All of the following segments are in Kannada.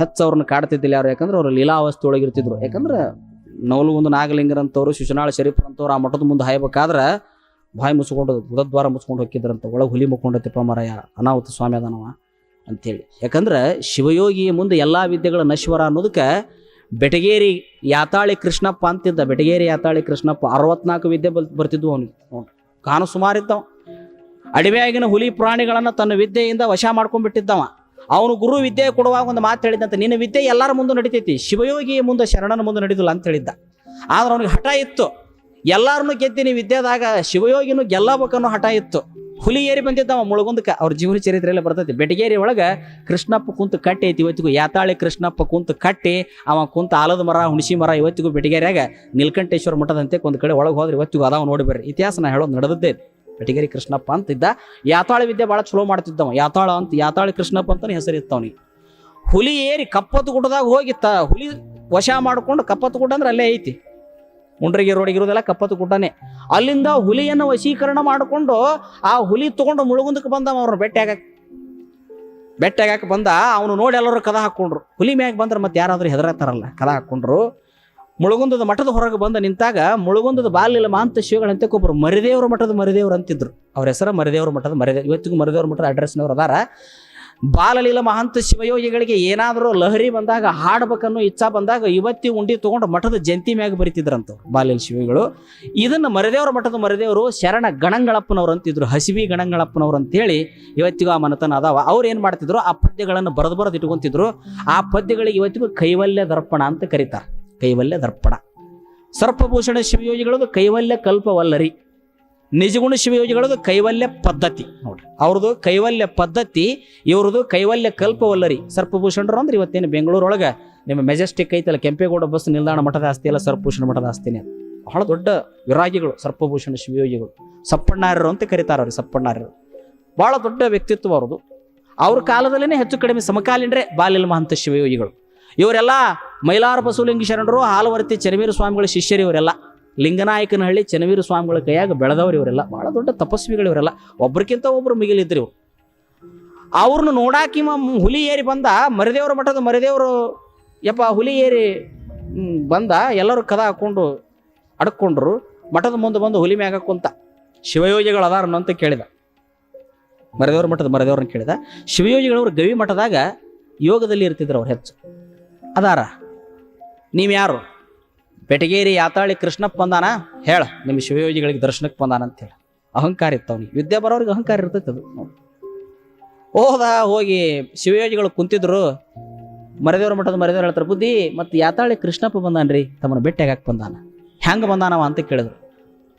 ಹೆಚ್ಚು ಅವ್ರನ್ನ ಕಾಡ್ತಿದ್ದಿಲ್ಲ ಯಾರು? ಯಾಕಂದ್ರೆ ಅವ್ರು ಲೀಲಾವಸ್ಥೆ ಒಳಗಿರ್ತಿದ್ರು ಯಾಕಂದ್ರೆ ನವಲಗುಂದ ನಾಗಲಿಂಗರಂಥವ್ರು, ಶಿಶುನಾಳ ಶರೀಫ್ರಂತವ್ರು ಆ ಮಠದ ಮುಂದೆ ಹಾಯ್ಬೇಕಾದ್ರೆ ಬಾಯಿ ಮುಚ್ಕೊಂಡು ಗುದದ್ವಾರ ಮುಚ್ಕೊಂಡು ಹೋಗಿದ್ರಂತ ಒಳಗೆ ಹುಲಿ ಮುಕ್ಕೊಂಡೈತಿಪ್ಪ ಮರಯ, ಅನಾಹುತ ಸ್ವಾಮಿ ಅದನವ ಅಂತೇಳಿ. ಯಾಕಂದ್ರೆ ಶಿವಯೋಗಿಯ ಮುಂದೆ ಎಲ್ಲ ವಿದ್ಯೆಗಳ ನಶ್ವರ ಅನ್ನೋದಕ್ಕೆ ಬೆಟಗೇರಿ ಯಾತಾಳಿ ಕೃಷ್ಣಪ್ಪ ಅಂತಿದ್ದ. ಬೆಟಗೇರಿ ಯಾತಾಳಿ ಕೃಷ್ಣಪ್ಪ ಅರವತ್ನಾಲ್ಕು ವಿದ್ಯೆ ಬಲ್, ಬರ್ತಿದ್ವು ಅವನಿಗೆ. ಕಾನು ಸುಮಾರಿದ್ದವ ಅಡಿಮೆಯಾಗಿನ ಹುಲಿ ಪ್ರಾಣಿಗಳನ್ನು ತನ್ನ ವಿದ್ಯೆಯಿಂದ ವಶ ಮಾಡ್ಕೊಂಡ್ಬಿಟ್ಟಿದ್ದವ. ಅವನು ಗುರು ವಿದ್ಯೆ ಕೊಡುವಾಗ ಒಂದು ಮಾತು ಹೇಳಿದಂತ, ನಿನ್ನ ವಿದ್ಯೆ ಎಲ್ಲರ ಮುಂದೆ ನಡಿತೈತಿ, ಶಿವಯೋಗಿಯ ಮುಂದೆ ಶರಣನ ಮುಂದೆ ನಡೀದಿಲ್ಲ ಅಂತ ಹೇಳಿದ್ದ. ಆದ್ರೆ ಅವನಿಗೆ ಹಠ ಇತ್ತು. ಎಲ್ಲಾರನ್ನು ಗೆದ್ದಿನಿ ವಿದ್ಯೆದಾಗ ಶಿವಯೋಗಿನೂ ಗೆಲ್ಲಬೇಕನ್ನೋ ಹಠ ಇತ್ತು. ಹುಲಿ ಏರಿ ಬಂದಿದ್ದ ಅವ ಮುಳುಗುಂದಕ್ಕೆ ಅವ್ರ ಜೀವನ ಚರಿತ್ರೆಯಲ್ಲಿ ಬರ್ತೈತಿ. ಬೆಟಗೇರಿ ಒಳಗೆ ಕೃಷ್ಣಪ್ಪ ಕುಂತು ಕಟ್ಟಿ ಐತಿ ಇವತ್ತಿಗೂ. ಯಾತಾಳಿ ಕೃಷ್ಣಪ್ಪ ಕುಂತು ಕಟ್ಟಿ, ಅವ ಕುಂತ ಆಲದ ಮರ, ಹುಣಸಿ ಮರ ಇವತ್ತಿಗೂ ಬೆಟಗೇರಿಯಾಗ ನೀಲಕಂಠೇಶ್ವರ ಮಠದಂತೆ ಒಂದು ಕಡೆ ಒಳಗೆ ಹೋದ್ರೆ ಇವತ್ತಿಗೂ ಅದಾವ ನೋಡಿ ಬರ್ರಿ. ಇತಿಹಾಸ ನಾ ಹೇಳೋದು ನಡೆದದ್ದೇ. ಇದು. ಕೃಷ್ಣಪ್ಪ ಅಂತ ಇದ್ದ ಯಾತಾಳ ವಿದ್ಯೆ ಭಾಳ ಚಲೋ ಮಾಡ್ತಿದ್ದವ. ಯಾತಾಳ ಅಂತ, ಯಾತಾಳ ಕೃಷ್ಣಪ್ಪ ಅಂತಾನೆ ಹೆಸರಿತ್ತವನಿ ಹುಲಿ ಏರಿ ಕಪ್ಪತ್ತು ಗುಡ್ಡದಾಗ ಹೋಗಿ ತ, ಹುಲಿ ವಶ ಮಾಡ್ಕೊಂಡು ಕಪ್ಪತ್ತು ಗುಡ್ಡ ಅಂದ್ರೆ ಅಲ್ಲೇ ಐತಿ. ಉಂಡ್ರಿಗೆ ರೋಡಿಗೆ ಇರೋದೆಲ್ಲ ಕಪ್ಪತ್ತು ಗುಡ್ಡನೇ. ಅಲ್ಲಿಂದ ಹುಲಿಯನ್ನು ವಶೀಕರಣ ಮಾಡಿಕೊಂಡು ಆ ಹುಲಿ ತಗೊಂಡು ಮುಳುಗುಂದಕ್ಕೆ ಬಂದ ಅವ್ರನ್ನ ಬೆಟ್ಟ ಬೆಟ್ಟಾಗಕ್ಕೆ ಬಂದ. ಅವನು ನೋಡಿ ಎಲ್ಲರೂ ಕದ ಹಾಕ್ಕೊಂಡ್ರು ಹುಲಿ ಮ್ಯಾಗ ಬಂದ್ರೆ ಮತ್ತೆ ಯಾರಾದರೂ ಹೆದರತ್ತಾರಲ್ಲ ಕದ ಹಾಕ್ಕೊಂಡ್ರು ಮುಳುಗುಂದದ ಮಠದ ಹೊರಗೆ ಬಂದು ನಿಂತಾಗ ಮುಳುಗುಂದದ ಬಾಲಿಲ ಮಾಂತ ಶಿವಗಳಂತೆ ಒಬ್ಬರು ಮರಿದೇವ್ರ ಮಠದ ಮರಿದೇವ್ರು ಅಂತಿದ್ರು. ಅವ್ರ ಹೆಸರು ಮರಿದೇವ್ರ ಮಠದ ಮರಿದೇವ್ ಇವತ್ತಿಗೂ ಮರಿದೇವ್ರ ಮಠದ ಅಡ್ರೆಸ್ನವ್ರು ಅದಾರ. ಬಾಲಲೀಲ ಮಹಂತ ಶಿವಯೋಗಿಗಳಿಗೆ ಏನಾದರೂ ಲಹರಿ ಬಂದಾಗ, ಹಾಡ್ಬೇಕನ್ನೋ ಇಚ್ಛಾ ಬಂದಾಗ ಇವತ್ತಿ ಉಂಡಿ ತೊಗೊಂಡು ಮಠದ ಜಂತಿ ಮ್ಯಾಗ ಬರಿತಿದ್ರಂತ ಬಾಲಲೀಲ ಶಿವಗಳು. ಇದನ್ನು ಮರದೇವ್ರ ಮಠದ ಮರದೇವರು ಶರಣ ಗಣಂಗಳಪ್ಪನವ್ರು ಅಂತಿದ್ರು, ಹಸಿವಿ ಗಣಂಗಳಪ್ಪನವ್ರು ಅಂತೇಳಿ ಇವತ್ತಿಗೂ ಆ ಮನತನ ಅದಾವ. ಅವ್ರು ಏನು ಮಾಡ್ತಿದ್ರು? ಆ ಪದ್ಯಗಳನ್ನು ಬರೆದು ಬರೆದು ಇಟ್ಕೊಂತಿದ್ರು. ಆ ಪದ್ಯಗಳಿಗೆ ಇವತ್ತಿಗೂ ಕೈವಲ್ಯ ದರ್ಪಣ ಅಂತ ಕರೀತಾರೆ. ಕೈವಲ್ಯ ದರ್ಪಣ. ಸರ್ಪಭೂಷಣ ಶಿವಯೋಗಿಗಳದು ಕೈವಲ್ಯ ಕಲ್ಪವಲ್ಲರಿ. ನಿಜಗುಣ ಶಿವಯೋಗಿಗಳದು ಕೈವಲ್ಯ ಪದ್ಧತಿ. ನೋಡ್ರಿ, ಅವ್ರದ್ದು ಕೈವಲ್ಯ ಪದ್ಧತಿ, ಇವ್ರದ್ದು ಕೈವಲ್ಯ ಕಲ್ಪವಲ್ಲರಿ. ಸರ್ಪಭೂಷಣರು ಅಂದ್ರೆ ಇವತ್ತೇನು ಬೆಂಗಳೂರೊಳಗೆ ನಿಮ್ಮ ಮೆಜೆಸ್ಟಿಕ್ ಐತಲ್ಲ, ಕೆಂಪೇಗೌಡ ಬಸ್ ನಿಲ್ದಾಣ ಮಠದ ಆಸ್ತಿ ಅಲ್ಲ, ಸರ್ಪಭೂಷಣ ಮಠದ ಆಸ್ತಿನೇ. ಬಹಳ ದೊಡ್ಡ ವಿರಾಗಿಗಳು, ಸರ್ಪಭೂಷಣ ಶಿವಯೋಗಿಗಳು. ಸಪ್ಪಣ್ಣಾರ್ಯರು ಅಂತ ಕರೀತಾರೆ ಅವ್ರಿ, ಸಪ್ಪಣ್ಣಾರ್ಯರು. ಬಹಳ ದೊಡ್ಡ ವ್ಯಕ್ತಿತ್ವ ಅವ್ರದ್ದು. ಅವ್ರ ಕಾಲದಲ್ಲೇ ಹೆಚ್ಚು ಕಡಿಮೆ ಸಮಕಾಲೀನರೇ ಬಾಲಿಲ್ ಮಹಂತ ಶಿವಯೋಗಿಗಳು. ಇವರೆಲ್ಲ ಮೈಲಾರ ಬಸವಲಿಂಗ ಶರಣರು, ಹಾಲುವರ್ತಿ ಚನ್ನವೀರ ಸ್ವಾಮಿಗಳ ಶಿಷ್ಯರು ಇವರೆಲ್ಲ. ಲಿಂಗನಾಯಕನಹಳ್ಳಿ ಚನ್ನವೀರ ಸ್ವಾಮಿಗಳ ಕೈಯಾಗ ಬೆಳೆದವರು ಇವರೆಲ್ಲ. ಬಹಳ ದೊಡ್ಡ ತಪಸ್ವಿಗಳು ಇವರೆಲ್ಲ. ಒಬ್ರಕ್ಕಿಂತ ಒಬ್ರು ಮಿಗಿಲಿದ್ರು ಅವ್ರನ್ನ ನೋಡಾಕಿಮ ಹುಲಿ ಏರಿ ಬಂದ, ಮರಿದೇವ್ರ ಮಠದ ಮರಿದೇವರು, ಯಪ್ಪ ಹುಲಿ ಏರಿ ಬಂದ, ಎಲ್ಲರೂ ಕದ ಹಾಕೊಂಡು ಅಡ್ಕೊಂಡ್ರು. ಮಠದ ಮುಂದೆ ಬಂದು ಹುಲಿ ಮ್ಯಾಗ ಕುಂತ, ಶಿವಯೋಗಿಗಳು ಅದಾರನು ಅಂತ ಕೇಳಿದ. ಮರದೇವ್ರ ಮಠದ ಮರದೇವ್ರನ್ನ ಕೇಳಿದ. ಶಿವಯೋಗಿಗಳವರು ಗವಿ ಮಠದಾಗ ಯೋಗದಲ್ಲಿ ಇರ್ತಿದ್ರು ಅವ್ರು ಹೆಚ್ಚು. ಅದಾರ? ನೀವು ಯಾರು? ಬೆಟಗೇರಿ ಯಾತಾಳಿ ಕೃಷ್ಣಪ್ಪ ಬಂದಾನ? ಹೇಳ, ನಿಮ್ಮ ಶಿವಯೋಗಿಗಳಿಗೆ ದರ್ಶನಕ್ಕೆ ಬಂದಾನ ಅಂತ ಹೇಳಿ. ಅಹಂಕಾರ ಇತ್ತು ಅವನಿಗೆ ವಿದ್ಯೆ ಬರೋರಿಗೆ ಅಹಂಕಾರ ಇರ್ತೈತೆ ಅದು. ಹೋದ ಹೋಗಿ ಶಿವಯೋಜಿಗಳು ಕುಂತಿದ್ರು. ಮರದೇವ್ರ ಮಠದ ಮರದೇವ್ರು ಹೇಳ್ತಾರೆ, ಬುದ್ಧಿ, ಮತ್ತು ಯಾತಾಳಿ ಕೃಷ್ಣಪ್ಪ ಬಂದಾನ್ರಿ ಬಿಟ್ಟು ಹೇಗೆ ಬಂದಾನ. ಹೆಂಗೆ ಬಂದಾನವ ಅಂತ ಕೇಳಿದ್ರು.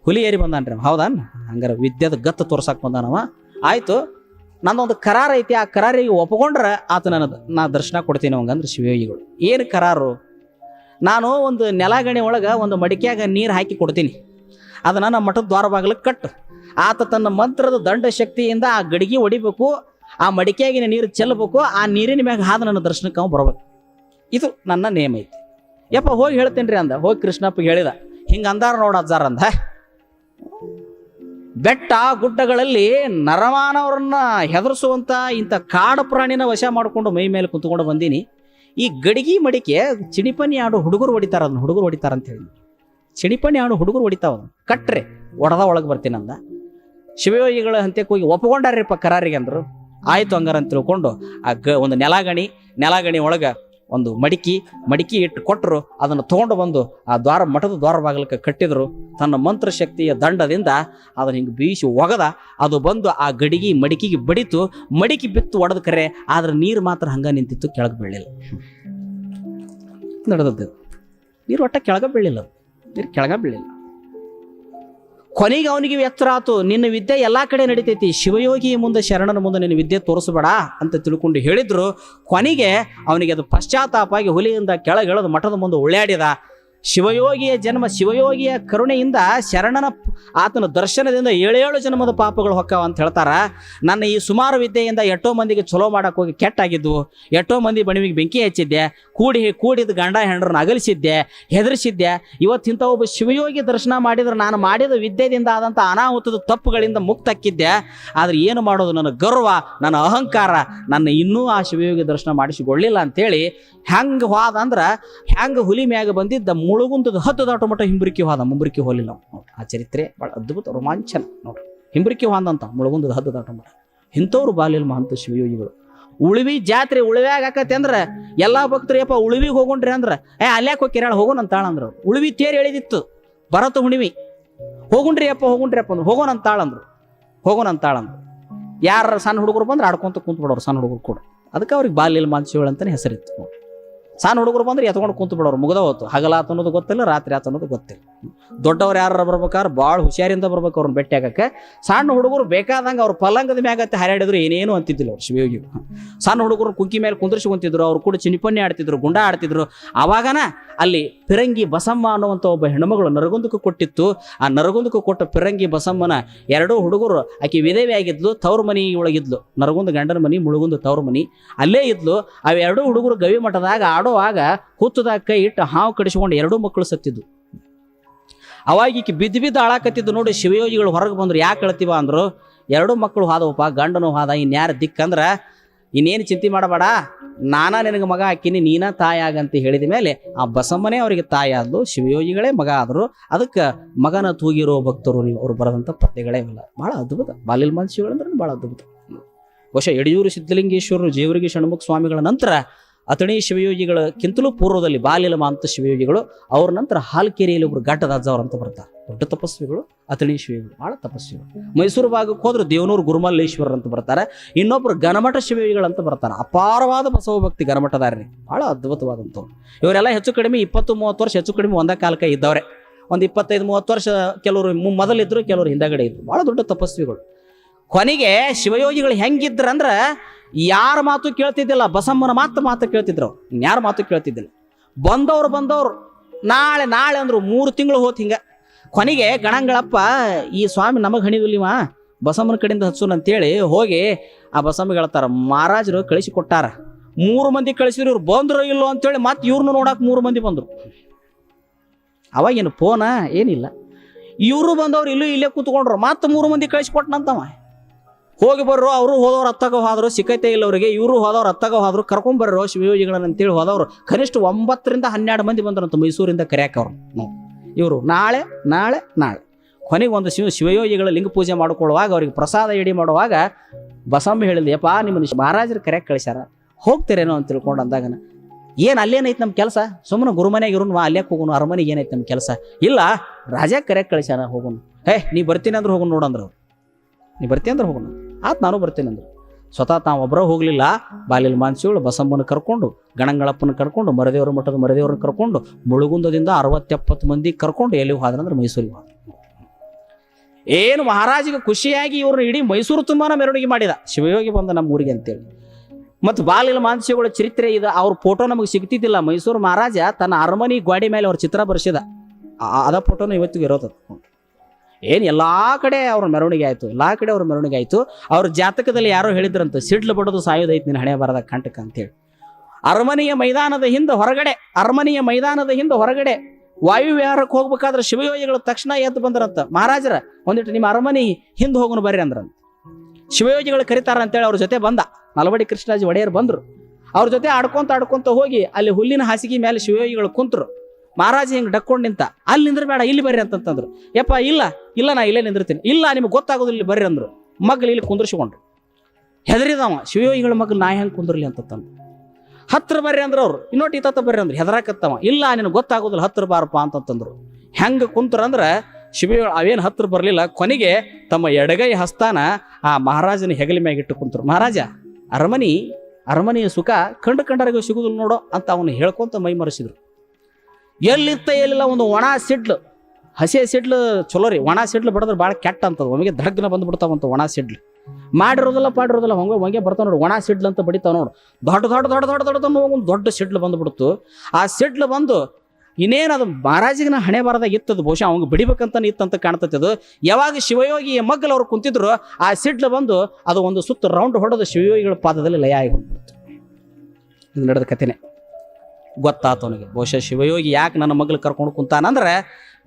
ಹುಲಿ ಏರಿ ಬಂದಾನ್ರಿ. ಹೌದಾನ್? ಹಂಗಾರೆ ವಿದ್ಯೆದ ಗತ್ತು ತೋರ್ಸಕ್ಕೆ ಬಂದಾನವ. ಆಯಿತು, ನಂದೊಂದು ಕರಾರ ಐತಿ, ಆ ಕರಾರಿಗೆ ಒಪ್ಕೊಂಡ್ರೆ ಆತ ನನ್ನ ನಾ ದರ್ಶನ ಕೊಡ್ತೀನಿ ಅವಂಗಂದ್ರೆ ಶಿವಯೋಗಿಗಳು. ಏನು ಕರಾರು? ನಾನು ಒಂದು ನೆಲಗಣಿ ಒಳಗೆ ಒಂದು ಮಡಿಕೆಯಾಗ ನೀರು ಹಾಕಿ ಕೊಡ್ತೀನಿ. ಅದನ್ನು ನಮ್ಮ ಮಠದ ದ್ವಾರ ಬಾಗಿಲಿಗೆ ಕಟ್ಟು. ಆತ ತನ್ನ ಮಂತ್ರದ ದಂಡ ಶಕ್ತಿಯಿಂದ ಆ ಗಡಿಗೆ ಹೊಡಿಬೇಕು ಆ ಮಡಿಕೆಯಾಗಿನ ನೀರು ಚೆಲ್ಲಬೇಕು, ಆ ನೀರಿನ ಮ್ಯಾಗ ಹಾದು ನನ್ನ ದರ್ಶನಕ್ಕೆ ಅವ್ನು ಬರ್ಬೇಕು. ಇದು ನನ್ನ ನೇಮ ಐತಿ. ಯಪ್ಪ, ಹೋಗಿ ಹೇಳ್ತೇನೆ ರೀ ಅಂದ. ಹೋಗಿ ಕೃಷ್ಣಪ್ಪಗೆ ಹೇಳಿದ. ಹಿಂಗೆ ಅಂದಾರ ನೋಡ ಅಜ್ಜಾರ ಅಂದ. ಬೆಟ್ಟ ಗುಡ್ಡಗಳಲ್ಲಿ ನರಮಾನವರನ್ನ ಹೆದರಿಸುವಂತ ಇಂಥ ಕಾಡು ಪ್ರಾಣಿನ ವಶ ಮಾಡಿಕೊಂಡು ಮೈ ಮೇಲೆ ಕುಂತ್ಕೊಂಡು ಬಂದೀನಿ. ಈ ಗಡಿಗೆ ಮಡಿಕೆ ಚಿಣಿಪನಿ ಆಡು ಹುಡುಗರು ಹೊಡಿತಾರ ಅದನ್ನ ಹುಡುಗರು ಹೊಡಿತಾರ ಅಂತ ಹೇಳಿ ಚಿಣಿಪಣಿ ಆಡು ಹುಡುಗರು ಹೊಡಿತಾವ. ಕಟ್ರೆ ಒಡದ ಒಳಗೆ ಬರ್ತೀನಂದ ಶಿವಯೋಗಿಗಳ ಅಂತೆ ಹೋಗಿ ಒಪ್ಕೊಂಡಾರ್ರಿಪ್ಪ ಕರಾರಿಗೆ ಅಂದರು. ಆಯ್ತು ಹಂಗಾರ ಅಂತ ತಿಳ್ಕೊಂಡು ಆ ಗ ಒಂದು ನೆಲಗಣಿ ನೆಲಗಣಿ ಒಳಗೆ ಒಂದು ಮಡಿಕೆ ಮಡಿಕೆ ಇಟ್ಟು ಕೊಟ್ಟರು ಅದನ್ನು ತೊಗೊಂಡು ಬಂದು ಆ ದ್ವಾರ, ಮಠದ ದ್ವಾರ ಬಾಗಿಲಕ್ಕೆ ಕಟ್ಟಿದ್ರು. ತನ್ನ ಮಂತ್ರ ಶಕ್ತಿಯ ದಂಡದಿಂದ ಅದನ್ನ ಹಿಂಗೆ ಬೀಸಿ ಒಗದ, ಅದು ಬಂದು ಆ ಗಡಿಗೆ, ಮಡಿಕೆಗೆ ಬಡಿತು. ಮಡಿಕೆ ಬಿತ್ತು ಒಡೆದ ಕರೆ, ಆದ್ರೆ ನೀರು ಮಾತ್ರ ಹಂಗೆ ನಿಂತಿತ್ತು, ಕೆಳಗೆ ಬೀಳಿಲ್ಲ. ನಡೆದದ್ದು. ನೀರು ಒಟ್ಟ ಕೆಳಗೆ ಬೀಳಿಲ್ಲ. ನೀರು ಕೆಳಗೆ ಬೀಳಿಲ್ಲ. ಕೊನೆಗೆ ಅವನಿಗೆ ಎತ್ತರ ಆತು ನಿನ್ನ ವಿದ್ಯೆ ಎಲ್ಲ ಕಡೆ ನಡಿತೈತಿ. ಶಿವಯೋಗಿ ಮುಂದೆ ಶರಣನ ಮುಂದೆ ನಿನ್ನ ವಿದ್ಯೆ ತೋರಿಸಬೇಡ ಅಂತ ತಿಳ್ಕೊಂಡು ಹೇಳಿದ್ರು. ಕೊನೆಗೆ ಅವನಿಗೆ ಅದು ಪಶ್ಚಾತ್ತಾಪಾಗಿ ಹುಲಿಯಿಂದ ಕೆಳಗೆ ಇಳಿದು ಮಠದ ಮುಂದೆ ಉಳ್ಳಾಡಿದ. ಶಿವಯೋಗಿಯ ಜನ್ಮ, ಶಿವಯೋಗಿಯ ಕರುಣೆಯಿಂದ ಶರಣನ ಆತನ ದರ್ಶನದಿಂದ ಏಳೇಳು ಜನ್ಮದ ಪಾಪಗಳು ಹೊಕ್ಕಾವ ಅಂತ ಹೇಳ್ತಾರ. ನನ್ನ ಈ ಸುಮಾರು ವಿದ್ಯೆಯಿಂದ ಎಷ್ಟೋ ಮಂದಿಗೆ ಚಲೋ ಮಾಡಕ್ಕೆ ಹೋಗಿ ಕೆಟ್ಟಾಗಿದ್ದು ಎಷ್ಟೋ ಮಂದಿ ಬಣಿವಿಗೆ ಬೆಂಕಿ ಹಚ್ಚಿದ್ದೆ. ಕೂಡಿ ಕೂಡಿದ ಗಂಡ ಹೆಣ್ಣರನ್ನ ಅಗಲಿಸಿದ್ದೆ, ಹೆದರಿಸಿದ್ದೆ. ಇವತ್ತಿಂತ ಒಬ್ಬ ಶಿವಯೋಗಿ ದರ್ಶನ ಮಾಡಿದ್ರೆ ನಾನು ಮಾಡಿದ ವಿದ್ಯೆಯಿಂದ ಆದಂಥ ಅನಾಹುತದ ತಪ್ಪುಗಳಿಂದ ಮುಕ್ತಕ್ಕಿದ್ದೆ. ಆದ್ರೆ ಏನು ಮಾಡೋದು? ನನ್ನ ಗರ್ವ, ನನ್ನ ಅಹಂಕಾರ, ನನ್ನ ಇನ್ನೂ ಆ ಶಿವಯೋಗಿ ದರ್ಶನ ಮಾಡಿಸಿಕೊಳ್ಳಿಲ್ಲ ಅಂತೇಳಿ ಹೆಂಗೆ ಹೋದಂದ್ರೆ ಹೆಂಗೆ ಹುಲಿ ಮ್ಯಾಗ ಬಂದಿದ್ದ ಮುಳುಗುಂದದ ಹತ್ತು ದಾಟು ಮಟ್ಟ ಹಿಂಬರಿಕೆ ಹೋದ ಮುಂಬರಿಕೆ ಹೋಲಿಲ್ಲ ನೋಡಿ ಆ ಚರಿತ್ರೆ ಭಾಳ ಅದ್ಭುತ ರೋಮಾಂಚನ ನೋಡಿ ಹಿಂಬರಿಕೆ ಹೋದಂತ ಮುಳುಗುಂದದ ಹದ್ದು ದಾಟು ಮಟ್ಟ. ಇಂಥವ್ರು ಬಾಲಿಲ್ ಮಹಂತ ಶಿವಯೋಗಿಗಳು. ಉಳಿವಿ ಜಾತ್ರೆ ಉಳಿವ್ಯಾಗ ಆಕತಿ ಅಂದ್ರೆ, ಎಲ್ಲಾ ಭಕ್ತರು, ಯಪ್ಪ, ಉಳಿವಿಗೆ ಹೋಗೊಂಡ್ರಿ ಅಂದ್ರೆ, ಏ, ಅಲ್ಯಾಕೆ ಹೋಗಿ ಕೇರಳ ಹೋಗೋಣ ಅಂತಾಳ ಅಂದ್ರು ಉಳಿವಿ ತೇರು ಎಳಿದಿತ್ತು. ಭರತ ಹುಣಿವಿ ಹೋಗುಣ್ರಿ ಅಪ್ಪ ಹೋಗುಣ್ರಿ ಅಪ್ಪ ಅಂದ್ರೆ. ಹೋಗೋಣ ಅಂತಾಳ ಅಂದ್ರು. ಹೋಗೋಣ ಅಂತಾಳ ಅಂದ್ರು. ಯಾರ ಸಣ್ಣ ಹುಡುಗರು ಬಂದ್ರೆ ಆಡ್ಕೊಂತ ಕುಂತ್ಬಿಡೋರು ಸಣ್ಣ ಹುಡುಗರು ಕೂಡ. ಅದಕ್ಕೆ ಅವ್ರಿಗೆ ಬಾಲ್ಯಲ್ ಮಾನ್ಸಿಗಳು ಅಂತಾನೆ ಹೆಸರಿತ್ತು. ಸಣ್ಣ ಹುಡುಗರು ಬಂದ್ರೆ ಎತ್ಕೊಂಡು ಕುಂತು ಬಿಡೋರು ಮುಗ್ದ ಹೋತು. ಹಗಲಾತ ಅನ್ನೋದು ಗೊತ್ತಿಲ್ಲ, ರಾತ್ರಿ ಆತ ಅನ್ನೋದು ಗೊತ್ತಿಲ್ಲ. ದೊಡ್ಡವ್ರು ಯಾರು ಬರ್ಬೇಕಾದ್ರೆ ಭಾಳ ಹುಷಾರಿಂದ ಬರ್ಬೇಕು ಅವ್ರನ್ನ ಭೇಟಿ ಆಗಕ್ಕೆ. ಸಣ್ಣ ಹುಡುಗರು ಬೇಕಾದಂಗೆ ಅವ್ರ ಪಲಂಗದ ಮ್ಯಾಗತ್ತೆ ಹರಡಿದ್ರು, ಏನೇನು ಅಂತಿದ್ದಿಲ್ಲ ಅವ್ರು ಶಿವಯೋಗಿ ಸಣ್ಣ ಹುಡುಗರು ಕುಂಕಿ ಮೇಲೆ ಕುಂದ್ರಿಸಿ ಕುಂತಿದ್ರು, ಅವ್ರು ಕೂಡ ಚಿನಿಪನ್ನಿ ಆಡ್ತಿದ್ರು, ಗುಂಡ ಆಡ್ತಿದ್ರು. ಆವಾಗನ ಅಲ್ಲಿ ಪಿರಂಗಿ ಬಸಮ್ಮ ಅನ್ನುವಂಥ ಒಬ್ಬ ಹೆಣ್ಮಗಳು ನರಗುಂದಕ್ಕೆ ಕೊಟ್ಟಿತ್ತು. ಆ ನರಗುಂದಕ್ಕೆ ಕೊಟ್ಟ ಪಿರಂಗಿ ಬಸಮ್ಮನ ಎರಡೂ ಹುಡುಗರು ಆಕೆ ವಿಧವೆ ಆಗಿದ್ಲು, ತವ್ರ ಮನಿ ಒಳಗಿದ್ಲು. ನರಗುಂದ ಗಂಡನ ಮನಿ, ಮುಳುಗುಂದ ತವ್ರ ಮನಿ. ಅಲ್ಲೇ ಇದ್ಲು. ಅವೆರಡೂ ಹುಡುಗರು ಗವಿ ಮಠದಾಗ ಆಡೋವಾಗ ಹುತ್ತದಾಗ ಕೈ ಇಟ್ಟು ಹಾವು ಕಡಿಸ್ಕೊಂಡು ಎರಡೂ ಮಕ್ಕಳು ಸತ್ತಿದ್ದು. ಅವಾಗ ಈಕೆ ಬಿದ್ದು ಬಿದ್ದು ಆಳಾಕತ್ತಿದ್ದು ನೋಡಿ ಶಿವಯೋಗಿಗಳು ಹೊರಗೆ ಬಂದ್ರು. ಯಾಕೆ ಹೇಳ್ತೀವ ಅಂದ್ರು, ಎರಡು ಮಕ್ಕಳು ಹಾದವಪ್ಪ, ಗಂಡನು ಹಾದ ಇನ್ಯಾರು ದಿಕ್ಕಂದ್ರ ಇನ್ನೇನು ಚಿಂತೆ ಮಾಡಬೇಡ, ನಾನಾ ನಿನಗೆ ಮಗ ಹಾಕಿನಿ, ನೀನ ತಾಯಿ ಆಗಂತ ಹೇಳಿದ ಮೇಲೆ ಆ ಬಸಮ್ಮನೇ ಅವರಿಗೆ ತಾಯಿ ಆದ್ಲು, ಶಿವಯೋಗಿಗಳೇ ಮಗ ಆದರು. ಅದಕ್ಕೆ ಮಗನ ತೂಗಿರೋ ಭಕ್ತರು ನೀವು, ಅವ್ರು ಬರೆದಂಥ ಪದ್ಯಗಳೇ ಇಲ್ಲ ಭಾಳ ಅದ್ಭುತ. ಬಾಲಿಲ್ ಅಂದ್ರೆ ಭಾಳ ಅದ್ಭುತ. ಬಹುಶಃ ಯಡಿಯೂರು ಸಿದ್ಧಲಿಂಗೇಶ್ವರರು ಜೇವರಿಗೆ ಷಣ್ಮುಖ ಸ್ವಾಮಿಗಳ ನಂತರ ಅತಣಿ ಶಿವಯೋಗಿಗಳಕ್ಕಿಂತಲೂ ಪೂರ್ವದಲ್ಲಿ ಬಾಲಿಲ ಮಾಂತ ಶಿವಯೋಗಿಗಳು, ಅವ್ರ ನಂತರ ಹಾಲ್ಕೆರೆಯಲ್ಲಿ ಒಬ್ರು ಘಟ್ಟದಾಜ ಅವ್ರು ಅಂತ ಬರ್ತಾರೆ ದೊಡ್ಡ ತಪಸ್ವಿಗಳು, ಅಥಣಿ ಶಿವಯೋಗಿಗಳು ಭಾಳ ತಪಸ್ವಿಗಳು. ಮೈಸೂರು ಭಾಗಕ್ಕೆ ಹೋದ್ರೆ ದೇವನೂರು ಗುರುಮಲ್ಲೇಶ್ವರ ಅಂತ ಬರ್ತಾರೆ, ಇನ್ನೊಬ್ರು ಗಣಮಠ ಶಿವಯೋಗಿಗಳು ಅಂತ ಬರ್ತಾರೆ. ಅಪಾರವಾದ ಬಸವ ಭಕ್ತಿ ಗಣಮಠದಾರ್ರಿ ಭಾಳ ಅದ್ಭುತವಾದಂಥವ್ರು. ಇವರೆಲ್ಲ ಹೆಚ್ಚು ಕಡಿಮೆ ಇಪ್ಪತ್ತು, ಮೂವತ್ತು ವರ್ಷ ಹೆಚ್ಚು ಕಡಿಮೆ ಒಂದೇ ಕಾಲಕ್ಕೆ ಇದ್ದವ್ರೆ. ಒಂದು ಇಪ್ಪತ್ತೈದು, ಮೂವತ್ತು ವರ್ಷ ಕೆಲವರು ಮೊದಲಿದ್ರು, ಕೆಲವರು ಹಿಂದಗಡೆ ಇದ್ರು. ಭಾಳ ದೊಡ್ಡ ತಪಸ್ವಿಗಳು. ಕೊನೆಗೆ ಶಿವಯೋಗಿಗಳು ಹೆಂಗಿದ್ರಂದ್ರೆ ಯಾರ ಮಾತು ಕೇಳ್ತಿದ್ದಿಲ್ಲ? ಬಸಮ್ಮನ ಮಾತು ಮಾತು ಕೇಳ್ತಿದ್ರು ಯಾರ ಮಾತು ಕೇಳ್ತಿದ್ದಿಲ್ಲ? ಬಂದವ್ರು ಬಂದವ್ರು. ನಾಳೆ ನಾಳೆ ಅಂದ್ರು ಮೂರು ತಿಂಗಳು ಹೋತ್ ಹಿಂಗ. ಕೊನೆಗೆ ಗಣಂಗಳಪ್ಪ, ಈ ಸ್ವಾಮಿ ನಮಗೆ ಹಣಿದಿಲ್ಲಿವ? ಬಸಮ್ಮನ ಕಡೆಯಿಂದ ಹಚ್ಚೋಣ ಅಂತೇಳಿ ಹೋಗಿ ಆ ಬಸಮ್ಮ ಹೇಳ್ತಾರ, ಮಹಾರಾಜರು ಕಳಿಸಿ ಕೊಟ್ಟಾರ. ಮೂರು ಮಂದಿ ಕಳಿಸಿದ್ರು, ಇವ್ರು ಬಂದ್ರು ಇಲ್ಲೋ ಅಂತೇಳಿ ಮತ್ತೆ ಇವ್ರನ್ನ ನೋಡಕ್ಕೆ ಮೂರು ಮಂದಿ ಬಂದ್ರು. ಅವಾಗೇನು ಫೋನ? ಏನಿಲ್ಲ. ಇವರು ಬಂದವ್ರು ಇಲ್ಲೂ ಇಲ್ಲೇ ಕೂತ್ಕೊಂಡ್ರು ಮತ್ತೆ ಮೂರು ಮಂದಿ ಕಳಿಸ್ಕೊಟ್ನಂತವ ಹೋಗಿ ಬರ್ರು, ಅವರು ಹೋದವ್ರು ಹತ್ತಾಗ ಹೋದ್ರು, ಸಿಕ್ಕೈತೆ ಇಲ್ಲ ಅವರಿಗೆ, ಇವರು ಹೋದವ್ರು ಹತ್ತಾಗ ಹೋದ್ರು ಕರ್ಕೊಂಬರ್ರೋ ಶಿವಯೋಗಿಗಳನ್ನ ಅಂತೇಳಿ ಹೋದವರು. ಕನಿಷ್ಠ ಒಂಬತ್ತರಿಂದ ಹನ್ನೆರಡು ಮಂದಿ ಬಂದ್ರಂತ ಮೈಸೂರಿಂದ ಕರ್ಯಾಕ ಅವ್ರು. ಇವರು ನಾಳೆ ನಾಳೆ ನಾಳೆ. ಕೊನೆಗೆ ಒಂದು ಶಿವ, ಶಿವಯೋಗಿಗಳ ಲಿಂಗ ಪೂಜೆ ಮಾಡಿಕೊಳ್ಳುವಾಗ ಅವ್ರಿಗೆ ಪ್ರಸಾದ ಎಡಿ ಮಾಡುವಾಗ ಬಸಮ್ಮ ಹೇಳಿದ್ಲು, ಯಪ್ಪ, ನಿಮ್ಮನ್ನು ಮಹಾರಾಜರು ಕರೆಯಕ್ಕೆ ಕಳಿಸ್ಯಾರ. ಹೋಗ್ತೀರೇನೋ ಅಂತ ತಿಳ್ಕೊಂಡು ಅಂದಾಗನ. ಏನು ಅಲ್ಲೇನೈತೆ ನಮ್ಮ ಕೆಲಸ? ಸುಮ್ಮನೆ ಗುರುಮನೆಗೆ ಇರೋನು ಅಲ್ಲೇ ಹೋಗೋನು, ಅರಮನೆಗೆ ಏನೈತೆ ನಮ್ಮ ಕೆಲಸ? ಇಲ್ಲ, ರಾಜ ಕರೆಯಕ್ಕೆ ಕಳಿಸ್ಯಾರ ಹೋಗೋನು. ಹೇ ನೀ ಬರ್ತೀನಿ ಅಂದ್ರೆ ಹೋಗೋಣ ನೋಡಂದ್ರೆ ಅವ್ರು. ನೀ ಬರ್ತೀಯ ಅಂದ್ರೆ ಹೋಗೋಣ. ಆತ್ ನಾನು ಬರ್ತೀನಿ ಅಂದರು. ಸ್ವತಃ ತಾವು ಒಬ್ಬರ ಹೋಗಲಿಲ್ಲ. ಬಾಲಿಲ್ ಮಾನ್ಸಿಗಳು ಬಸಮ್ಮನ ಕರ್ಕೊಂಡು, ಗಣಂಗಳಪ್ಪನ ಕರ್ಕೊಂಡು, ಮರದೇವರ ಮಠದ ಮರದೇವ್ರನ್ನ ಕರ್ಕೊಂಡು, ಮುಳುಗುಂದದಿಂದ ಅರವತ್ತೆಪ್ಪತ್ತು ಮಂದಿ ಕರ್ಕೊಂಡು ಎಲ್ಲಿ ಹೋದ್ರಂದ್ರೆ ಮೈಸೂರಿಗೆ ಹೋದ್ರು. ಏನು ಮಹಾರಾಜಿಗೆ ಖುಷಿಯಾಗಿ ಇವ್ರನ್ನ ಇಡೀ ಮೈಸೂರು ತುಂಬಾನ ಮೆರವಣಿಗೆ ಮಾಡಿದ. ಶಿವಯೋಗಿ ಬಂದ ನಮ್ಮ ಊರಿಗೆ ಅಂತೇಳಿ. ಮತ್ತು ಬಾಲಿಲ ಮಾನಸಿಗಳ ಚರಿತ್ರೆ ಇದು, ಅವ್ರ ಫೋಟೋ ನಮಗೆ ಸಿಗ್ತಿದ್ದಿಲ್ಲ. ಮೈಸೂರು ಮಹಾರಾಜ ತನ್ನ ಅರಮನೆ ಗ್ವಾಡಿ ಮೇಲೆ ಅವ್ರ ಚಿತ್ರ ಬರ್ಸಿದ. ಅದ ಫೋಟೋನ ಇವತ್ತಿಗೂ ಇರೋದು ಏನು ಎಲ್ಲ ಕಡೆ ಅವ್ರ ಮೆರವಣಿಗೆ ಆಯಿತು, ಎಲ್ಲ ಕಡೆ ಅವ್ರ ಮೆರವಣಿಗೆ ಆಯಿತು. ಅವ್ರ ಜಾತಕದಲ್ಲಿ ಯಾರೋ ಹೇಳಿದ್ರಂತ, ಸಿಡ್ಲು ಬಡದು ಸಾಯೋದೈತಿ ನಿನ್ನ ಹಣೆ ಬರದ ಕಂಟಕ ಅಂತೇಳಿ. ಅರಮನೆಯ ಮೈದಾನದ ಹಿಂದೆ ಹೊರಗಡೆ, ಅರಮನೆಯ ಮೈದಾನದ ಹಿಂದೆ ಹೊರಗಡೆ ವಾಯುವಿಹಾರಕ್ಕೆ ಹೋಗ್ಬೇಕಾದ್ರೆ ಶಿವಯೋಗಿಗಳು ತಕ್ಷಣ ಎದ್ದು ಬಂದ್ರಂತ. ಮಹಾರಾಜರ, ಒಂದಿಟ್ಟು ನಿಮ್ಮ ಅರಮನೆ ಹಿಂದೆ ಹೋಗೋನು ಬರ್ರಿ ಅಂದ್ರಂತ. ಶಿವಯೋಗಿಗಳು ಕರೀತಾರ ಅಂತೇಳಿ ಅವ್ರ ಜೊತೆ ಬಂದ. ನಲವಡಿ ಕೃಷ್ಣರಾಜ ಒಡೆಯರ್ ಬಂದರು. ಅವ್ರ ಜೊತೆ ಆಡ್ಕೊಂತ ಆಡ್ಕೊಂತ ಹೋಗಿ ಅಲ್ಲಿ ಹುಲ್ಲಿನ ಹಾಸಿಗೆ ಮೇಲೆ ಶಿವಯೋಗಿಗಳು ಕುಂತ್ರು. ಮಹಾರಾಜ ಹಿಂಗೆ ಡಕ್ಕೊಂಡು ನಿಂತ, ಅಲ್ಲಿ ನಿಂದ್ರಬೇಡ ಇಲ್ಲಿ ಬರ್ರಿ ಅಂತಂತಂದ್ರು. ಯಪ್ಪ, ಇಲ್ಲ ಇಲ್ಲ ನಾ ಇಲ್ಲೇ ನಿಂದಿರ್ತೀನಿ. ಇಲ್ಲ, ನಿಮ್ಗೆ ಗೊತ್ತಾಗೋದಿಲ್ಲ, ಇಲ್ಲಿ ಬರ್ರಿ ಅಂದ್ರು. ಮಗ್ಳು ಇಲ್ಲಿ ಕುಂದರ್ಸಿಕೊಂಡ್ರು. ಹೆದರಿದವ, ಶಿವಯೋಗಿಗಳ ಮಗ್ಳು ನಾ ಹೆಂಗೆ ಕುಂದ್ರಲಿ ಅಂತಂದ್ರು ಹತ್ರ ಬರ್ರಿ ಅಂದ್ರೆ ಅವ್ರು. ಇನ್ನೊಟ್ಟು ಇತ್ತ ಬರ್ರಿ ಅಂದ್ರೆ. ಹೆದರಾಕತ್ತವ. ಇಲ್ಲ, ನಿನಗೆ ಗೊತ್ತಾಗೋದಿಲ್ಲ, ಹತ್ರ ಬಾರಪ್ಪ ಅಂತಂತಂದ್ರು. ಹೆಂಗೆ ಕುಂತ್ರಂದ್ರೆ ಶಿವ ಅವೇನು ಹತ್ರ ಬರಲಿಲ್ಲ, ಕೊನೆಗೆ ತಮ್ಮ ಎಡಗೈ ಹಸ್ತಾನ ಆ ಮಹಾರಾಜನ ಹೆಗಲ ಮ್ಯಾಗ ಇಟ್ಟು ಕುಂತರು. ಮಹಾರಾಜ, ಅರಮನಿ, ಅರಮನೆಯ ಸುಖ ಕಂಡು ಕಂಡರಿಗೂ ಸಿಗುದಿಲ್ಲ ನೋಡೋ ಅಂತ ಅವನು ಹೇಳ್ಕೊಂತ ಮೈ ಮರೆಸಿದ್ರು. ಎಲ್ಲಿತ್ತ ಎಲ್ಲಿಲ್ಲ ಒಂದು ಒಣ ಸಿಡ್ಲು. ಹಸಿ ಸಿಡ್ಲು ಚಲೋ ರೀ. ಒಣ ಸಿಡ್ಲು ಬಡದ್ರೆ ಭಾಳ ಕೆಟ್ಟ ಅಂತದ. ಒಮ್ಮೆಗೆ ಧಡಗ್ನ ಬಂದ್ಬಿಡ್ತಾವಂತ ಒಣ ಸಿಡ್ಲು. ಮಾಡಿರೋದಿಲ್ಲ, ಪಾಡಿರೋದಿಲ್ಲ. ಹೊಂಗೆ ಹೊಂಗೆ ಬರ್ತಾವ ನೋಡು. ಒಣ ಸಿಡ್ಲು ಅಂತ ಬಡಿತಾವ ನೋಡು. ದೊಡ್ಡ ದೊಡ್ಡ ದೊಡ್ಡ ದೊಡ್ಡ ದೊಡ್ಡ ಒಂದು ದೊಡ್ಡ ಸಿಡ್ಲು ಬಂದ್ಬಿಡ್ತು. ಆ ಸಿಡ್ಲು ಬಂದು ಇನ್ನೇನು ಅದು ಮಹಾರಾಜಿಗೆ ಹಣೆ ಬರದಾಗ ಇತ್ತದು. ಬಹುಶಃ ಅವಂಗೆ ಬಿಡಿಬೇಕಂತ ಇತ್ತಂತ ಕಾಣ್ತೈತೆ ಅದು. ಯಾವಾಗ ಶಿವಯೋಗಿ ಮಗ್ಗಲು ಅವ್ರು ಕುಂತಿದ್ರು, ಆ ಸಿಡ್ಲು ಬಂದು ಅದು ಒಂದು ಸುತ್ತು ರೌಂಡ್ ಹೊಡೆದು ಶಿವಯೋಗಿಗಳ ಪಾದದಲ್ಲಿ ಲಯ ಆಗಿ ಬಂದ್ಬಿಡ್ತು ಇದು ನಡೆದ ಕಥೆನೆ. ಗೊತ್ತಾತು ಅವನಿಗೆ. ಬಹುಶಃ ಶಿವಯೋಗಿ ಯಾಕೆ ನನ್ನ ಮಗಳು ಕರ್ಕೊಂಡು ಕುಂತಾನಂದ್ರೆ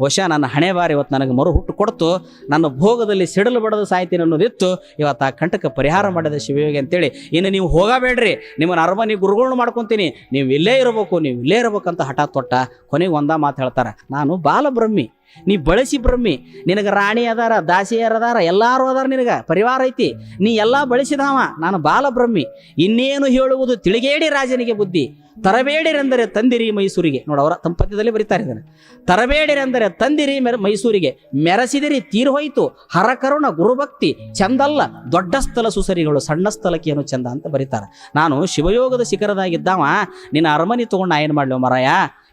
ಬಹುಶಃ ನನ್ನ ಹಣೆ ಬಾರಿ ಇವತ್ತು ನನಗೆ ಮರು ಹುಟ್ಟು ಕೊಡ್ತು, ನನ್ನ ಭೋಗದಲ್ಲಿ ಸಿಡಲು ಬಡದು ಸಾಯ್ತೀನಿ ಅನ್ನೋದಿತ್ತು, ಇವತ್ತು ಆ ಕಂಟಕ ಪರಿಹಾರ ಮಾಡಿದ ಶಿವಯೋಗಿ ಅಂತೇಳಿ, ಇನ್ನು ನೀವು ಹೋಗಬೇಡ್ರಿ, ನಿಮ್ಮನ್ನು ಅರಮನೆ ಗುರುಗಳನ್ನ ಮಾಡ್ಕೊತೀನಿ, ನೀವು ಇಲ್ಲೇ ಇರಬೇಕು, ನೀವು ಇಲ್ಲೇ ಇರಬೇಕಂತ ಹಠಾತ್ ತೊಟ್ಟ ಕೊನೆಗೆ ಒಂದ ಮಾತು ಹೇಳ್ತಾರೆ, ನಾನು ಬಾಲಬ್ರಹ್ಮಿ. ನೀ ಬಳಸಿ ಬ್ರಹ್ಮಿ. ನಿನಗೆ ರಾಣಿ ಅದಾರ, ದಾಸಿಯರ್ ಅದಾರ, ಎಲ್ಲಾರು ಅದಾರ ನಿನಗೆ. ಪರಿವಾರ ಐತಿ. ನೀ ಎಲ್ಲ ಬಳಸಿದಾವ, ನಾನು ಬಾಲ ಬ್ರಹ್ಮಿ. ಇನ್ನೇನು ಹೇಳುವುದು ತಿಳಿಗೇಡಿ ರಾಜನಿಗೆ ಬುದ್ಧಿ. ತರಬೇಡಿರೆಂದರೆ ತಂದಿರಿ ಮೈಸೂರಿಗೆ. ನೋಡು ಅವರ ತಮ್ಮ ಪದ್ಯದಲ್ಲಿ ಇದನ್ನು. ತರಬೇಡಿರೆಂದರೆ ತಂದಿರಿ ಮೆರ, ಮೈಸೂರಿಗೆ. ಮೆರೆಸಿದಿರಿ ತೀರ್ ಹೋಯ್ತು. ಹರಕರುಣ ಗುರುಭಕ್ತಿ, ಚಂದಲ್ಲ, ದೊಡ್ಡ ಸ್ಥಳ ಸುಸರಿಗಳು, ಸಣ್ಣ ಸ್ಥಳಕ್ಕೆ ಏನು ಚಂದ ಅಂತ ಬರೀತಾರೆ. ನಾನು ಶಿವಯೋಗದ ಶಿಖರದಾಗಿದ್ದಾವ. ನಿನ್ನ ಅರಮನೆ ತಗೊಂಡು ಏನು ಮಾಡ್ಲೋ ಮರಾಯ?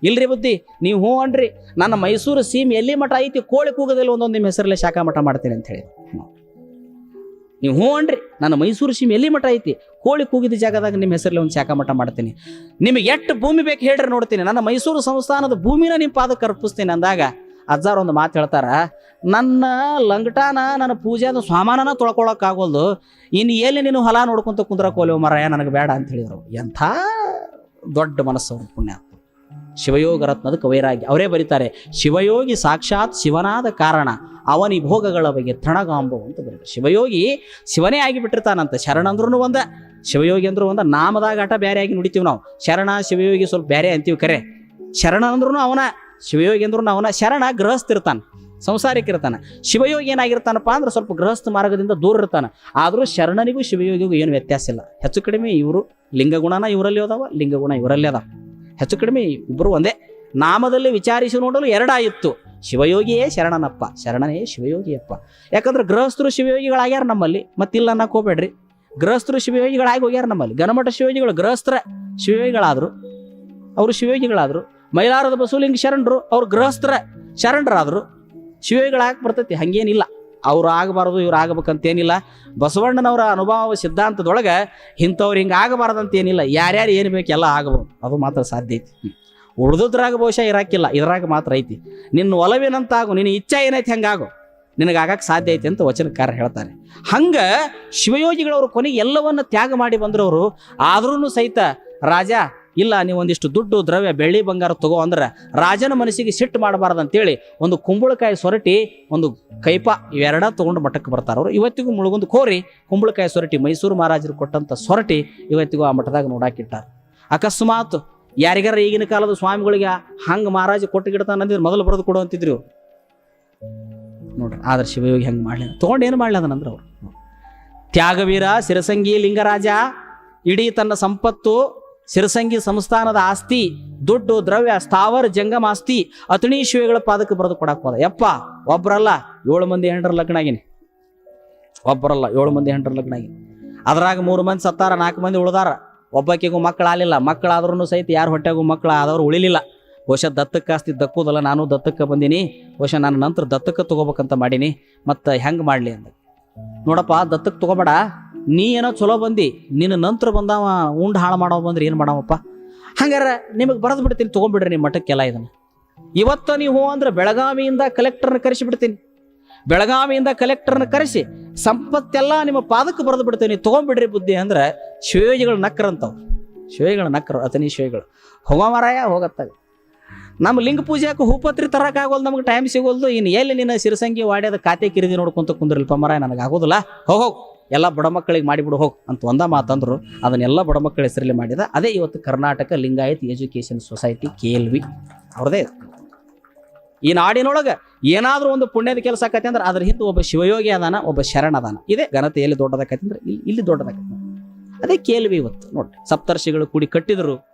ಇಲ್ರಿ ಬುದ್ಧಿ? ನೀವು ಹ್ಞೂ ಅನ್ರಿ. ನನ್ನ ಮೈಸೂರು ಸೀಮ್ ಎಲ್ಲಿ ಮಠ ಐತಿ ಕೋಳಿ ಕೂಗದಲ್ಲಿ ಒಂದೊಂದು ನಿಮ್ಮ ಹೆಸರಲ್ಲೇ ಶಾಖಾ ಮಠ ಮಾಡ್ತೀನಿ ಅಂತ ಹೇಳಿ. ನೀವು ಹ್ಞೂ ಅನ್ರಿ. ನನ್ನ ಮೈಸೂರು ಸೀಮೆ ಎಲ್ಲಿ ಮಠ ಐತಿ? ಕೋಳಿ ಕೂಗಿದ ಜಾಗದಾಗ ನಿಮ್ಮ ಹೆಸರಲ್ಲಿ ಒಂದು ಶಾಖಾ ಮಠ ಮಾಡ್ತೀನಿ. ನಿಮಗೆ ಎಷ್ಟು ಭೂಮಿ ಬೇಕು ಹೇಳ್ರಿ ನೋಡ್ತೀನಿ. ನನ್ನ ಮೈಸೂರು ಸಂಸ್ಥಾನದ ಭೂಮಿನ ನಿಮ್ಮ ಪಾದಕ್ಕೆ ಅರ್ಪಿಸ್ತೀನಿ ಅಂದಾಗ ಅಜ್ಜಾರ ಒಂದು ಮಾತು ಹೇಳ್ತಾರ, ನನ್ನ ಲಂಗಟಾನ, ನನ್ನ ಪೂಜಾದ ಸಾಮಾನನ ತೊಳ್ಕೊಳಕ್ಕಾಗೋಲ್ದು ಇನ್ನು ಎಲ್ಲಿ ನೀನು ಹೊಲ ನೋಡ್ಕೊಂತ ಕುಂದ್ರ ಕೋಲಿ ಮರ ನನಗೆ ಬೇಡ ಅಂತ ಹೇಳಿದರು. ಎಂಥ ದೊಡ್ಡ ಮನಸ್ಸು ಪುಣ್ಯ. ಶಿವಯೋಗ ರತ್ನದ ಕವೈರಾಗಿ. ಅವರೇ ಬರೀತಾರೆ, ಶಿವಯೋಗಿ ಸಾಕ್ಷಾತ್ ಶಿವನಾದ ಕಾರಣ ಅವನಿ ಭೋಗಗಳ ಬಗ್ಗೆ ತೃಣಗಾಂಬು ಅಂತ ಬರೀತಾರೆ. ಶಿವಯೋಗಿ ಶಿವನೇ ಆಗಿ ಬಿಟ್ಟಿರ್ತಾನಂತ ಶರಣ ಅಂದ್ರೂ ಒಂದ, ಶಿವಯೋಗಿ ಅಂದ್ರೂ ಒಂದ, ನಾಮದಾಗ ಆಟ ಆಗಿ ನುಡಿತೀವಿ ನಾವು. ಶರಣ, ಶಿವಯೋಗಿ ಸ್ವಲ್ಪ ಬೇರೆ ಅಂತೀವಿ ಕರೆ. ಶರಣ ಅಂದ್ರೂ ಅವನ, ಶಿವಯೋಗಿ ಅಂದ್ರೂ ಅವನ ಶರಣ ಗೃಹಸ್ಥಿರ್ತಾನೆ ಸಂಸಾರಿಕ ಇರ್ತಾನೆ ಶಿವಯೋಗಿ ಏನಾಗಿರ್ತಾನಪ್ಪ ಅಂದ್ರೆ ಸ್ವಲ್ಪ ಗೃಹಸ್ಥ ಮಾರ್ಗದಿಂದ ದೂರ ಇರ್ತಾನೆ. ಆದರೂ ಶರಣನಿಗೂ ಶಿವಯೋಗಿಗೂ ಏನು ವ್ಯತ್ಯಾಸ ಇಲ್ಲ. ಹೆಚ್ಚು ಕಡಿಮೆ ಇವರು ಲಿಂಗಗುಣನ ಇವರಲ್ಲಿ ಅದಾವ, ಲಿಂಗಗುಣ ಇವರಲ್ಲಿ ಅದಾವ. ಹೆಚ್ಚು ಕಡಿಮೆ ಇಬ್ಬರು ಒಂದೇ. ನಾಮದಲ್ಲಿ ವಿಚಾರಿಸಿ ನೋಡಲು ಎರಡಾಯಿತ್ತು. ಶಿವಯೋಗಿಯೇ ಶರಣನಪ್ಪ, ಶರಣನೇ ಶಿವಯೋಗಿಯಪ್ಪ. ಯಾಕಂದ್ರೆ ಗೃಹಸ್ಥರು ಶಿವಯೋಗಿಗಳಾಗ್ಯಾರ ನಮ್ಮಲ್ಲಿ. ಮತ್ತಿಲ್ಲ ಅನ್ನಕ್ಕೆ ಹೋಗ್ಬೇಡ್ರಿ ಗೃಹಸ್ಥರು ಶಿವಯೋಗಿಗಳಾಗಿ ಹೋಗ್ಯಾರ ನಮ್ಮಲ್ಲಿ. ಗಣಮಠ ಶಿವಯೋಗಿಗಳು ಗೃಹಸ್ಥರ ಶಿವಯೋಗಿಗಳಾದ್ರು, ಅವರು ಶಿವಯೋಗಿಗಳಾದರು. ಮೈಲಾರದ ಬಸವಲಿಂಗ ಶರಣರು ಅವ್ರು ಗೃಹಸ್ಥರ ಶರಣರಾದರು. ಶಿವಯೋಗಿಗಳಾಗಿ ಬರ್ತೈತಿ, ಹಂಗೇನಿಲ್ಲ. ಅವ್ರು ಆಗಬಾರ್ದು, ಇವ್ರು ಆಗಬೇಕಂತೇನಿಲ್ಲ. ಬಸವಣ್ಣನವರ ಅನುಭವ ಸಿದ್ಧಾಂತದೊಳಗೆ ಇಂಥವ್ರು ಹಿಂಗೆ ಆಗಬಾರ್ದಂತ ಏನಿಲ್ಲ ಯಾರ್ಯಾರು ಏನು ಬೇಕು ಎಲ್ಲ ಆಗಬಹುದು ಅದು ಮಾತ್ರ ಸಾಧ್ಯ ಐತಿ. ಉಳ್ದುದ್ರಾಗ ಬಹುಶಃ ಇರಾಕಿಲ್ಲ, ಇದ್ರಾಗ ಮಾತ್ರ ಐತಿ. ನಿನ್ನ ಒಲವಿನಂತಾಗು, ನಿನ್ನ ಇಚ್ಛೆ ಏನೈತಿ ಹಂಗಾಗು. ನಿನಗೆ ಆಗಕ್ಕೆ ಸಾಧ್ಯ ಐತಿ ಅಂತ ವಚನಕಾರ ಹೇಳ್ತಾರೆ. ಹಂಗ ಶಿವಯೋಗಿಗಳವರು ಕೊನೆಗೆ ಎಲ್ಲವನ್ನು ತ್ಯಾಗ ಮಾಡಿ ಬಂದ್ರವರು ಆದ್ರೂ ಸಹಿತ ರಾಜ ಇಲ್ಲ ನೀವೊಂದಿಷ್ಟು ದುಡ್ಡು, ದ್ರವ್ಯ, ಬೆಳ್ಳಿ ಬಂಗಾರ ತಗೋ ಅಂದ್ರೆ ರಾಜನ ಮನಸ್ಸಿಗೆ ಸಿಟ್ಟು ಮಾಡಬಾರ್ದು ಅಂತೇಳಿ ಒಂದು ಕುಂಬಳಕಾಯಿ ಸೊರಟಿ, ಒಂದು ಕೈಪ ಇವೆರಡ ತೊಗೊಂಡು ಮಠಕ್ಕೆ ಬರ್ತಾರೆ ಅವರು. ಇವತ್ತಿಗೂ ಮುಳುಗೊಂದು ಕೋರಿ ಕುಂಬಳಕಾಯಿ ಸೊರಟಿ ಮೈಸೂರು ಮಹಾರಾಜರು ಕೊಟ್ಟಂಥ ಸೊರಟಿ ಇವತ್ತಿಗೂ ಆ ಮಠದಾಗ ನೋಡಾಕಿಟ್ಟಾರ. ಅಕಸ್ಮಾತ್ ಯಾರಿಗಾರ ಈಗಿನ ಕಾಲದ ಸ್ವಾಮಿಗಳಿಗೆ ಹಂಗೆ ಮಹಾರಾಜ ಕೊಟ್ಟು ಗಿಡ್ತಾನೆ ಅಂದಿದ್ರೆ ಮೊದಲು ಬರೆದು ಕೊಡು ಅಂತಿದ್ರು. ನೋಡ್ರಿ, ಆದ್ರೆ ಶಿವಯೋಗಿ ಹೆಂಗೆ ಮಾಡಲಿ ತೊಗೊಂಡು ಏನು ಮಾಡಲಿ ಅದನ್ನಂದ್ರೆ ಅವರು. ತ್ಯಾಗವೀರ, ಸಿರಸಂಗಿ, ಲಿಂಗರಾಜ, ಇಡೀ ತನ್ನ ಸಂಪತ್ತು ಸಿರಸಂಗಿ ಸಂಸ್ಥಾನದ ಆಸ್ತಿ, ದುಡ್ಡು, ದ್ರವ್ಯ, ಸ್ಥಾವರ, ಜಂಗಮ ಆಸ್ತಿ ಅತಣಿ ಶಿವೆಗಳ ಪಾದಕ್ಕೆ ಬರೆದು ಕೊಡಕ್ಕೆ ಹೋದ. ಯಪ್ಪ ಒಬ್ಬರಲ್ಲ ಏಳು ಮಂದಿ ಹೆಂಡ್ರ ಲಗ್ನ ಆಗಿನಿ. ಒಬ್ಬರಲ್ಲ ಏಳು ಮಂದಿ ಹೆಂಡ್ರ ಲಗ್ನ ಆಗಿನಿ. ಅದ್ರಾಗ ಮೂರು ಮಂದಿ ಸತ್ತಾರ, ನಾಲ್ಕು ಮಂದಿ ಉಳ್ದಾರ. ಒಬ್ಬಾಕಿಗೂ ಮಕ್ಕಳು ಆಲಿಲ್ಲ ಮಕ್ಕಳಾದ್ರೂ ಸಹಿತ ಯಾರ ಹೊಟ್ಟೆಗೂ ಮಕ್ಕಳು ಆದವ್ರು ಉಳಿಲಿಲ್ಲ. ಬಹುಶಃ ದತ್ತಕ್ಕೆ ಆಸ್ತಿ ದಕ್ಕುದಲ್ಲ, ನಾನು ದತ್ತಕ್ಕೆ ಬಂದೀನಿ. ಬಹುಶಃ ನಾನು ನಂತರ ದತ್ತಕ್ಕೆ ತಗೋಬೇಕಂತ ಮಾಡೀನಿ. ಮತ್ತು ಹೆಂಗೆ ಮಾಡಲಿ ಅಂದ. ನೋಡಪ್ಪ ದತ್ತಕ್ಕೆ ತಗೋಬೇಡ. ನೀ ಏನೋ ಚಲೋ ಬಂದಿ, ನಿನ್ನ ನಂತರ ಬಂದವ, ಉಂಡು ಹಾಳು ಮಾಡೋ ಬಂದ್ರೆ ಏನು ಮಾಡವಪ್ಪ? ಹಂಗಾರ ನಿಮಗೆ ಬರೆದು ಬಿಡ್ತೀನಿ, ತೊಗೊಂಡ್ಬಿಡ್ರಿ ನಿಮ್ಮ ಮಠಕ್ಕೆಲ್ಲ ಇದನ್ನು. ಇವತ್ತು ನೀವು ಅಂದ್ರೆ ಬೆಳಗಾವಿಯಿಂದ ಕಲೆಕ್ಟರ್ನ ಕರೆಸಿ ಬಿಡ್ತೀನಿ. ಬೆಳಗಾವಿಯಿಂದ ಕಲೆಕ್ಟರ್ನ ಕರೆಸಿ ಸಂಪತ್ತೆಲ್ಲ ನಿಮ್ಮ ಪಾದಕ್ಕೆ ಬರೆದು ಬಿಡ್ತೀನಿ. ತೊಗೊಂಡ್ಬಿಡ್ರಿ ಬುದ್ಧಿ ಅಂದ್ರೆ ಶಿವಯೋಜಿಗಳು ನಕ್ಕರಂತವು ಶಿವಯೋಗಿಗಳು ನಕ್ಕರು ಅತನಿ ಶಿವಗಳು. ಹೋಗೋ ಮಾರಾಯ, ಹೋಗತ್ತಾಗ. ನಮ್ಮ ಲಿಂಗ ಪೂಜೆಕ್ಕೆ ಹೂಪತ್ರಿ ತರಕಾಗೋಲ್ದು ನಮ್ಗೆ ಟೈಮ್ ಸಿಗೋಲ್ದು. ಇನ್ನು ಎಲ್ಲಿ ನಿನ್ನ ಸಿರಸಂಗಿ ವಾಡ್ಯದ ಖಾತೆ ಕಿರಿದಿ ನೋಡ್ಕೊಂತ ಕುಂದ್ರಲ್ಪ ಮರ ನನಗೆ ಆಗೋದಿಲ್ಲ. ಹೋಗ್ ಹೋಗ್. ಎಲ್ಲ ಬಡ ಮಕ್ಕಳಿಗೆ ಮಾಡಿಬಿಡು, ಹೋಗ್ ಅಂತ ಒಂದ ಮಾತಂದ್ರು. ಅದನ್ನೆಲ್ಲ ಬಡ ಮಕ್ಕಳ ಹೆಸರಲ್ಲಿ ಮಾಡಿದ. ಅದೇ ಇವತ್ತು Karnataka Lingayat Education Society K L V. ಅವ್ರದೇ ಈ ನಾಡಿನೊಳಗೆ ಏನಾದರೂ ಒಂದು ಪುಣ್ಯದ ಕೆಲಸ ಆಕತಿ ಅಂದ್ರೆ ಅದ್ರ ಹಿಂದೆ ಒಬ್ಬ ಶಿವಯೋಗಿ ಅದಾನ, ಒಬ್ಬ ಶರಣ ಅದಾನ. ಇದೇ ಘನತೆ ಎಲ್ಲಿ ದೊಡ್ಡದಾಕತಿ ಅಂದ್ರೆ ಇಲ್ಲಿ ಇಲ್ಲಿ ದೊಡ್ಡದಾಕತಿ. ಅದೇ ವಿ ಇವತ್ತು ನೋಡ್ರಿ. ಸಪ್ತರ್ಷಿಗಳು ಕೂಡಿ ಕಟ್ಟಿದ್ರು.